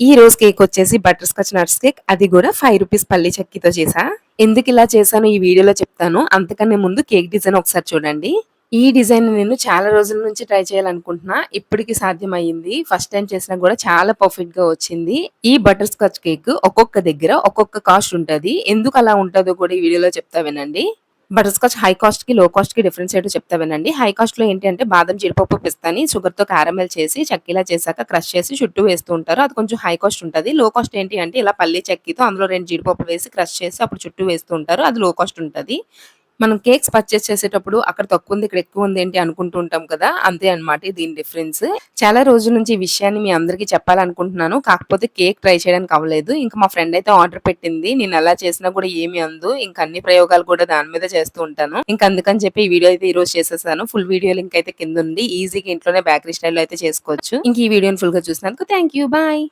ఈ రోజు కేక్ వచ్చేసి బటర్ స్కాచ్ నట్స్ కేక్ అది కూడా ఫైవ్ రూపీస్ పల్లి చెక్కితో చేసా. ఎందుకు ఇలా చేశాను ఈ వీడియోలో చెప్తాను. అంతకన్నా ముందు కేక్ డిజైన్ ఒకసారి చూడండి. ఈ డిజైన్ నేను చాలా రోజుల నుంచి ట్రై చేయాలనుకుంటున్నా. ఇప్పటికి సాధ్యమయ్యింది. ఫస్ట్ టైం చేసినా కూడా చాలా పర్ఫెక్ట్గా వచ్చింది. ఈ బటర్ స్కాచ్ కేక్ ఒక్కొక్క దగ్గర ఒక్కొక్క కాస్ట్ ఉంటది. ఎందుకు అలా ఉంటుందో కూడా ఈ వీడియోలో చెప్తా వినండి. బటర్ స్కాచ్ హై కాస్ట్కి లో కాస్ట్కి డిఫరెన్స్ ఏంటో చెప్తా వినండి. హై కాస్ట్లో ఏంటి అంటే బాదం జీడిపప్పు పిస్తాని షుగర్తో క్యారమెల్ చేసి చక్కీలా చేశాక క్రష్ చేసి చుట్టూ వేస్తూ ఉంటారు. అది కొంచెం హై కాస్ట్ ఉంటుంది. లో కాస్ట్ ఏంటి అంటే ఇలా పల్లి చక్కీతో అందులో రెండు జీడిపప్పు వేసి క్రష్ చేసి అప్పుడు చుట్టూ వేస్తూ ఉంటారు. అది లో కాస్ట్ ఉంటుంది. మనం కేక్స్ పర్చేస్ చేసేటప్పుడు అక్కడ తక్కువ ఉంది ఇక్కడ ఎక్కువ ఉంది ఏంటి అనుకుంటూ ఉంటాం కదా? అంతే అనమాట దీని డిఫరెన్స్ చాలా రోజుల నుంచి ఈ విషయాన్ని మీ అందరికీ చెప్పాలనుకుంటున్నాను. కాకపోతే కేక్ ట్రై చేయడానికి అవ్వలేదు. ఇంకా మా ఫ్రెండ్ అయితే ఆర్డర్ పెట్టింది. నేను ఎలా చేసినా కూడా ఏమి అందు. ఇంకా అన్ని ప్రయోగాలు కూడా దాని మీద చేస్తూ ఉంటాను. ఇంకా అందుకని చెప్పి ఈ వీడియో అయితే ఈ రోజు చేసేసాను. ఫుల్ వీడియో లింక్ అయితే కింద ఉంది. ఈజీగా ఇంట్లోనే బేకరీ స్టైల్లో అయితే చేసుకోవచ్చు. ఇంక ఈ వీడియోని ఫుల్గా చూసినందుకు థ్యాంక్ యూ బాయ్